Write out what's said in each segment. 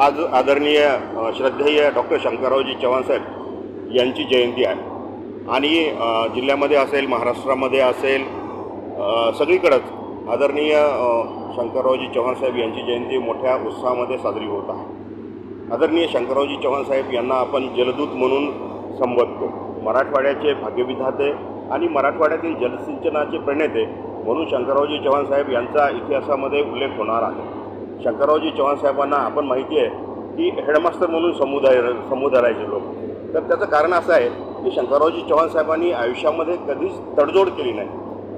आज आदरणीय श्रद्धेय डॉक्टर शंकररावजी चव्हाण साहेब यांची जयंती आहे. आणि जिल्ह्यामध्ये असेल महाराष्ट्रामध्ये असेल सगळीकडंच आदरणीय शंकररावजी चव्हाण साहेब यांची जयंती मोठ्या उत्साहामध्ये साजरी होत आहे. आदरणीय शंकररावजी चव्हाण साहेब यांना आपण जलदूत म्हणून संबोधतो. मराठवाड्याचे भाग्यविधाते आणि मराठवाड्यातील जलसिंचनाचे प्रणेते म्हणून शंकररावजी चव्हाणसाहेब यांचा इतिहासामध्ये उल्लेख होणार आहे. शंकररावजी चव्हाण साहेबांना आपण माहिती आहे की हेडमास्टर म्हणून समुदाय समुदायाचे लोक. तर त्याचं कारण असं आहे की शंकररावजी चव्हाण साहेबांनी आयुष्यामध्ये कधीच तडजोड केली नाही.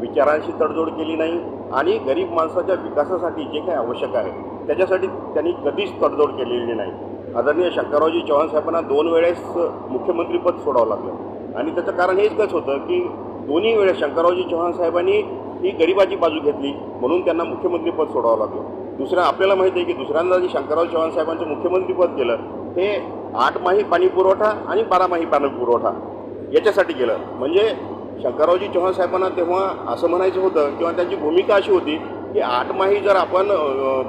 विचारांशी तडजोड केली नाही आणि गरीब माणसाच्या विकासासाठी जे काही आवश्यक आहे त्याच्यासाठी त्यांनी कधीच तडजोड केलेली नाही. आदरणीय शंकररावजी चव्हाण साहेबांना दोन वेळेस मुख्यमंत्रीपद सोडावं लागलं. आणि त्याचं कारण हेच कसं होतं की दोन्ही वेळेस शंकररावजी चव्हाण साहेबांनी ही गरिबाची बाजू घेतली म्हणून त्यांना मुख्यमंत्रीपद सोडावं लागलं. दुसरं आपल्याला माहिती आहे की दुसऱ्यांदा जे शंकरराव चव्हाण साहेबांचं मुख्यमंत्रीपद केलं हे आठ माही पाणी पुरवठा आणि बारा माही पाणी पुरवठा याच्यासाठी केलं म्हणजे शंकररावजी चव्हाण साहेबांना तेव्हा असं म्हणायचं होतं किंवा त्यांची भूमिका अशी होती की आठ माही जर आपण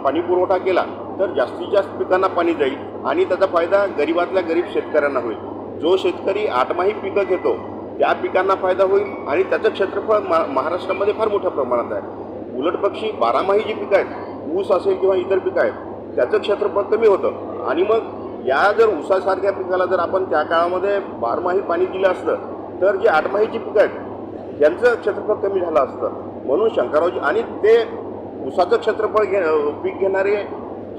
पाणी पुरवठा केला तर जास्तीत जास्त पिकांना पाणी जाईल आणि त्याचा फायदा गरिबातल्या गरीब शेतकऱ्यांना होईल. जो शेतकरी आठमाही पिकं घेतो त्या पिकांना फायदा होईल आणि त्याचं क्षेत्रफळ मा महाराष्ट्रामध्ये फार मोठ्या प्रमाणात आहे. उलट पक्षी बारामाही जी पिकं आहेत ऊस असेल किंवा इतर पिकं आहेत त्याचं क्षेत्रफळ कमी होतं. आणि मग या जर ऊसासारख्या पिकाला जर आपण त्या काळामध्ये बारमाही पाणी दिलं असतं तर जी आठमाहीची पिकं आहेत त्यांचं क्षेत्रफळ कमी झालं असतं. म्हणून शंकररावजी आणि ते ऊसाचं क्षेत्रफळ घे पीक घेणारे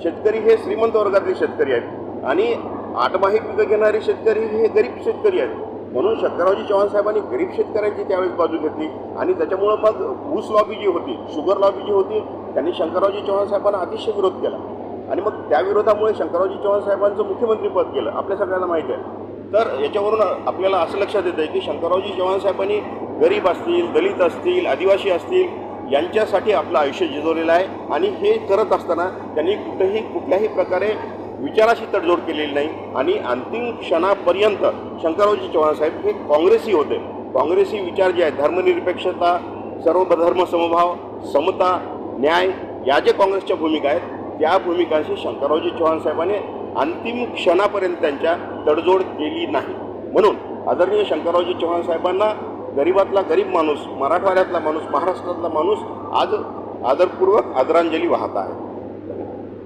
शेतकरी हे श्रीमंत वर्गातले शेतकरी आहेत. आणि आठमाही पिकं घेणारे शेतकरी हे गरीब शेतकरी आहेत. म्हणून शंकररावजी चव्हाण साहेबांनी गरीब शेतकऱ्यांची त्यावेळेस बाजू घेतली. आणि त्याच्यामुळं मग ऊस लॉबी जी होती शुगर लॉबी जी होती त्यांनी शंकररावजी चव्हाण साहेबांना अतिशय विरोध केला. आणि मग त्या विरोधामुळे शंकररावजी चव्हाण साहेबांचं मुख्यमंत्रीपद केलं आपल्या सगळ्यांना माहीत आहे. तर याच्यावरून आपल्याला असं लक्षात येतं की शंकररावजी चव्हाण साहेबांनी गरीब असतील दलित असतील आदिवासी असतील यांच्यासाठी आपलं आयुष्य झिजवलेलं आहे. आणि हे करत असताना त्यांनी कुठेही कुठल्याही प्रकारे विचाराशी तडजोड केलेली नाही. आणि अंतिम क्षणापर्यंत शंकररावजी चव्हाण साहेब हे काँग्रेसी होते. काँग्रेसी विचार जे आहेत धर्मनिरपेक्षता सर्व धर्म समभाव समता न्याय या जे काँग्रेसच्या भूमिका आहेत त्या भूमिकांशी शंकररावजी चव्हाण साहेबांनी अंतिम क्षणापर्यंत त्यांच्या तडजोड केली नाही. म्हणून आदरणीय शंकररावजी चव्हाण साहेबांना गरिबातला गरीब माणूस मराठवाड्यातला माणूस महाराष्ट्रातला माणूस आज आदरपूर्वक आदरांजली वाहत आहे.